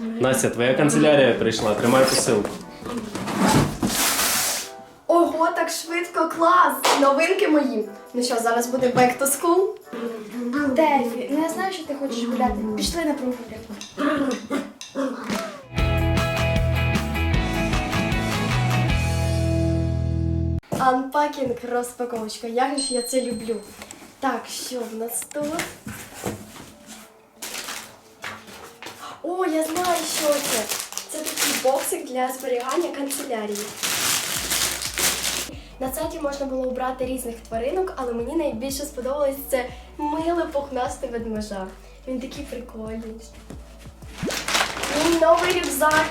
Настя, твоя канцелярія прийшла, тримай посилку. Ого, так швидко, клас! Новинки мої. Ну що, зараз буде back to school? Дельфі, ну я знаю, що ти хочеш гуляти. Пішли на прогулянку. Анпакінг, розпаковочка. Як ж я це люблю. Так, що в нас тут? О, я знаю, що це. Це такий боксик для зберігання канцелярії. На сайті можна було обрати різних тваринок, але мені найбільше сподобалось це миле пухнасте ведмежа. Він такий прикольний. Мій новий рюкзак.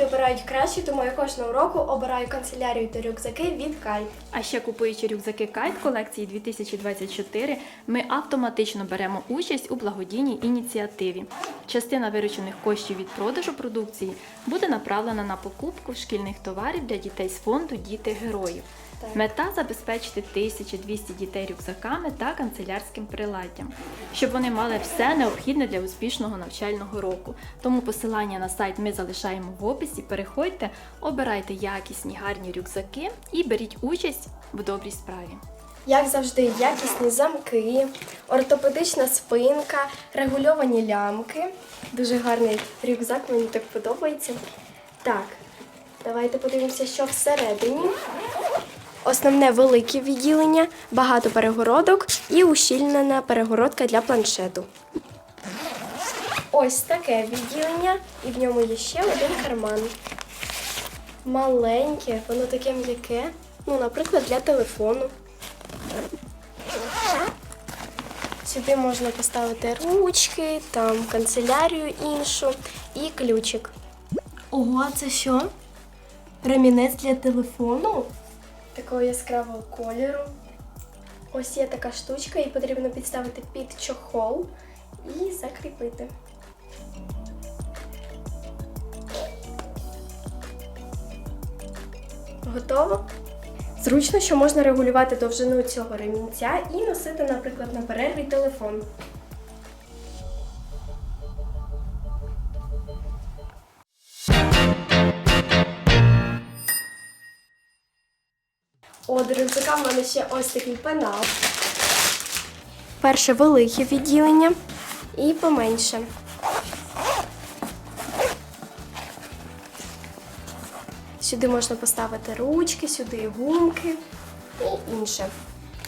Діти обирають краще, тому я кожного року обираю канцелярію та рюкзаки від Кайт. А ще купуючи рюкзаки Кайт колекції 2024, ми автоматично беремо участь у благодійній ініціативі. Частина виручених коштів від продажу продукції буде направлена на покупку шкільних товарів для дітей з фонду Діти героїв. Так. Мета забезпечити 1200 дітей рюкзаками та канцелярським приладдям, щоб вони мали все необхідне для успішного навчального року. Тому посилання на сайт ми залишаємо в описі. Переходьте, обирайте якісні гарні рюкзаки і беріть участь в добрій справі. Як завжди, якісні замки, ортопедична спинка, регульовані лямки. Дуже гарний рюкзак, мені так подобається. Так, давайте подивимося, що всередині. Основне велике відділення, багато перегородок і ущільнена перегородка для планшету. Ось таке відділення, і в ньому є ще один карман. Маленьке, воно таке м'яке, ну, наприклад, для телефону. Сюди можна поставити ручки, там канцелярію іншу і ключик. Ого, це що? Ремінець для телефону такого яскравого кольору. Ось є така штучка, її потрібно підставити під чохол і закріпити. Готово? Зручно, що можна регулювати довжину цього ремінця і носити, наприклад, на перерві телефон. О, до рюкзака в мене ще ось такий пенал. Перше велике відділення і поменше. Сюди можна поставити ручки, сюди гумки і інше.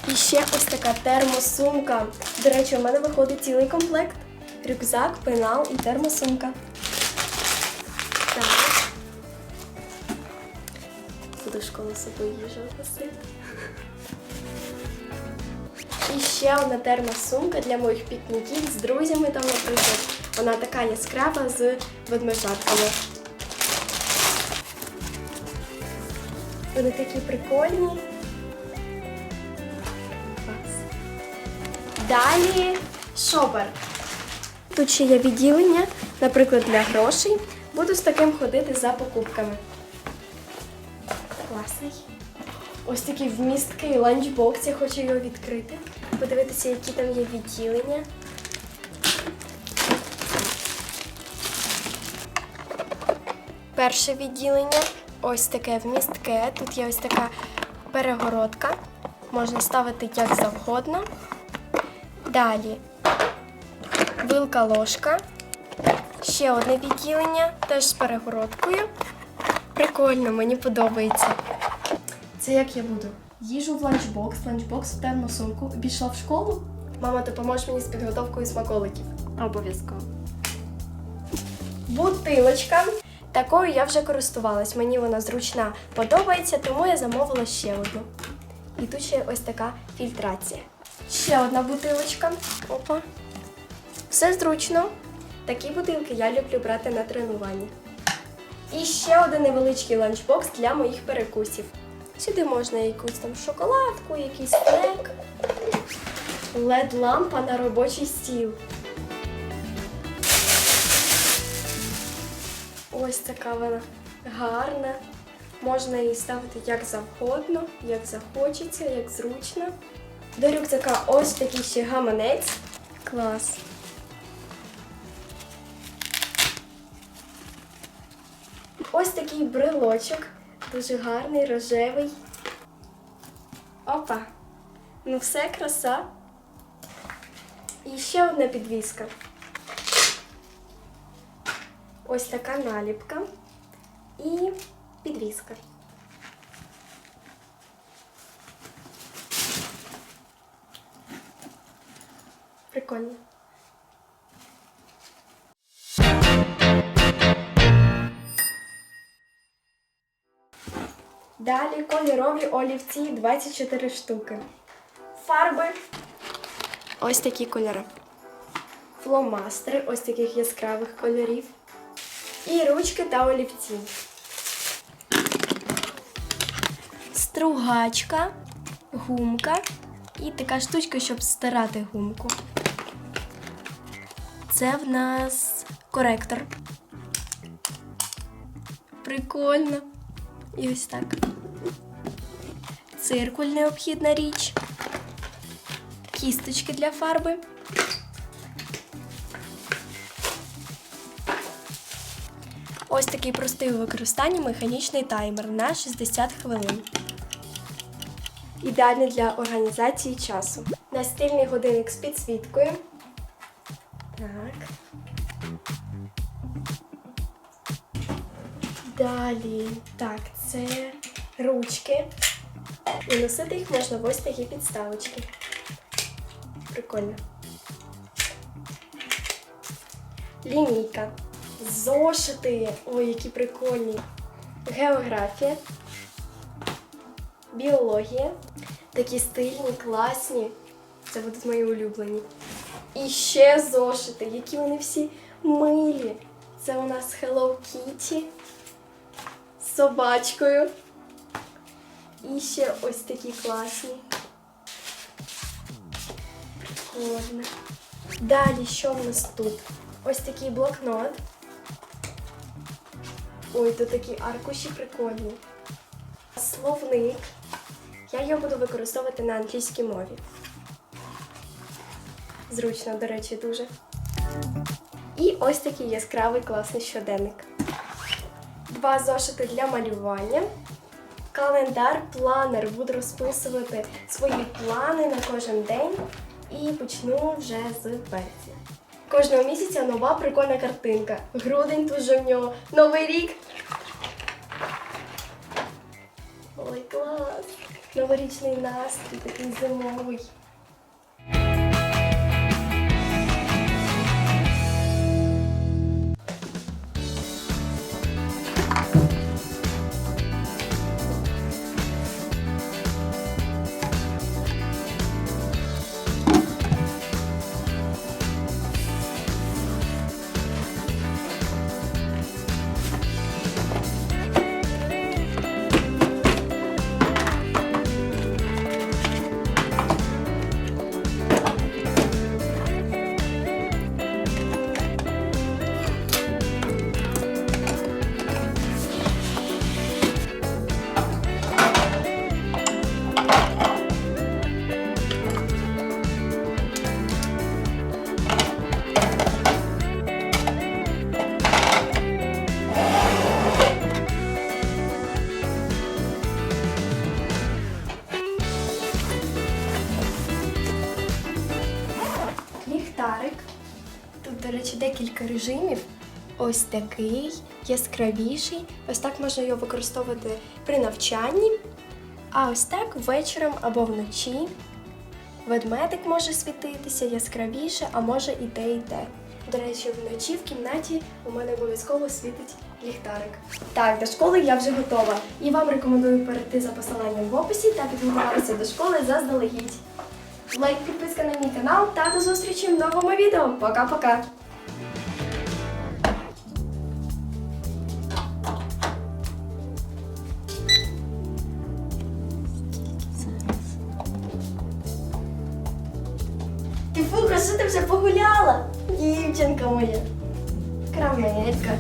І ще ось така термосумка. До речі, у мене виходить цілий комплект. Рюкзак, пенал і термосумка. З собою їжу носити. І ще одна термосумка для моїх пікніків з друзями там, наприклад. Вона така яскрава з ведмежатками. Вони такі прикольні. Далі шопер. Тут ще є відділення, наприклад, для грошей. Буду з таким ходити за покупками. Класний. Ось такий вмісткий ланчбокс, я хочу його відкрити. Подивитися, які там є відділення. Перше відділення ось таке вмістке. Тут є ось така перегородка. Можна ставити як завгодно. Далі вилка ложка. Ще одне відділення, теж з перегородкою. Прикольно, мені подобається. Це як я буду? Їжу в ланчбокс, ланчбокс в термосумку. Пішла в школу. Мама, допоможе мені з підготовкою смаколиків. Обов'язково. Бутилочка. Такою я вже користувалась. Мені вона зручна подобається, тому я замовила ще одну. І тут ще ось така фільтрація. Ще одна бутилочка. Опа. Все зручно. Такі бутилки я люблю брати на тренуванні. І ще один невеличкий ланчбокс для моїх перекусів. Сюди можна якусь там шоколадку, якийсь снек, led лампа на робочий стіл. Ось така вона гарна. Можна її ставити як завгодно, як захочеться, як зручно. До рюкзака ось такий ще гаманець. Клас. Ось такий брелочок. Дуже гарний, рожевий. Опа. Ну все, краса. І ще одна підвіска. Ось така наліпка і підвіска. Прикольно. Далі кольорові олівці 24 штуки. Фарби. Ось такі кольори. Фломастери ось таких яскравих кольорів. І ручки та олівці. Стругачка, гумка і така штучка, щоб стирати гумку. Це в нас коректор. Прикольно. І ось так. Циркуль необхідна річ. Кісточки для фарби. Ось такий простий у використанні механічний таймер на 60 хвилин. Ідеальний для організації часу. Настільний годинник з підсвіткою. Так. Далі, так, це ручки. І носити їх можна в ось такі підставочки. Прикольно. Лінійка. Зошити. Ой, які прикольні. Географія. Біологія. Такі стильні, класні. Це будуть мої улюблені. І ще зошити, які вони всі милі. Це у нас Hello Kitty собачкою. І ще ось такі класні. Прикольно. Далі, що в нас тут? Ось такий блокнот. Ой, тут такі аркуші прикольні. Словник. Я його буду використовувати на англійській мові. Зручно, до речі, дуже. І ось такий яскравий класний щоденник. Два зошити для малювання. Календар, планер. Буду розписувати свої плани на кожен день. І почну вже з березня. Кожного місяця нова прикольна картинка. Грудень тут же в нього. Новий рік. Ой, клас! Новорічний настрій, такий зимовий. Речі, декілька режимів. Ось такий яскравіший. Ось так можна його використовувати при навчанні. А ось так вечором або вночі. Ведмедик може світитися яскравіше, а може і те, і те. До речі, вночі в кімнаті у мене обов'язково світить ліхтарик. Так, до школи я вже готова. І вам рекомендую перейти за посиланням в описі та підготуватися до школи заздалегідь. Лайк, підписка на мій канал та до зустрічі в новому відео. Пока-пока! Що ти вже погуляла? Дівчинка моя. Крамелька.